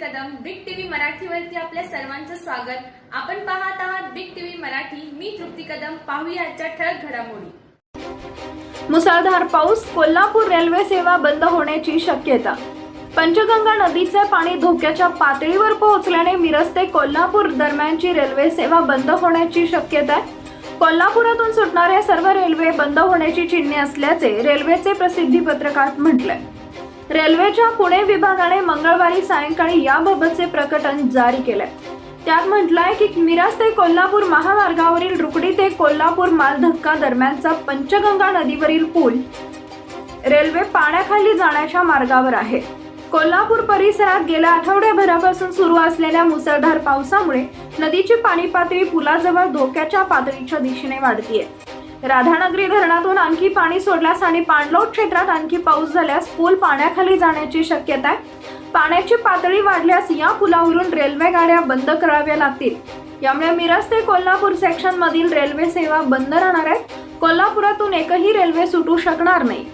Kadam big TV मराठीवरती आपल्या सर्वांचं स्वागत. आपण पाहत आहात बिग टीव्ही मराठी. मी तृप्ती कदम. पाहूया आजच्या ठळक घडामोडी. मुसळधार पाऊस कोल्हापूर रेल्वे सेवा बंद होण्याची शक्यता. पंचगंगा नदीचे पाणी धोक्याच्या पातळीवर पोहोचल्याने मिरज ते कोल्हापूर दरम्यानची रेल्वे सेवा बंद होण्याची शक्यता आहे. कोल्हापुरातून सुटणाऱ्या सर्व रेल्वे बंद होण्याची चिन्हे असल्याचे रेल्वेचे प्रसिद्धी पत्रकात म्हटलंय. रेल्वेच्या पुणे विभागाने मंगळवारी सायंकाळी याबाबतचे प्रकटन जारी केले. त्यात म्हटलंय की मिराज ते कोल्हापूर महामार्गावरील रुकडी ते कोल्हापूर मालधक्का दरम्यानचा पंचगंगा नदीवरील पूल रेल्वे पाण्याखाली जाण्याच्या मार्गावर आहे. कोल्हापूर परिसरात गेल्या आठवड्याभरापासून सुरू असलेल्या मुसळधार पावसामुळे नदीची पाणी पातळी पुलाजवळ धोक्याच्या पातळीच्या दिशेने वाढतीये. राधानगरी धरणातून आणखी पाणी सोडल्यास आणि पाणलोट क्षेत्रात आणखी पाऊस झाल्यास पूल पाण्याखाली जाण्याची शक्यता आहे. पाण्याची पातळी वाढल्यास या पुलावरून रेल्वे गाड्या बंद कराव्या लागतील. यामुळे मिरज ते कोल्हापूर सेक्शन मधील रेल्वे सेवा बंद राहणार आहे कोल्हापुरातून एकही रेल्वे सुटू शकणार नाही.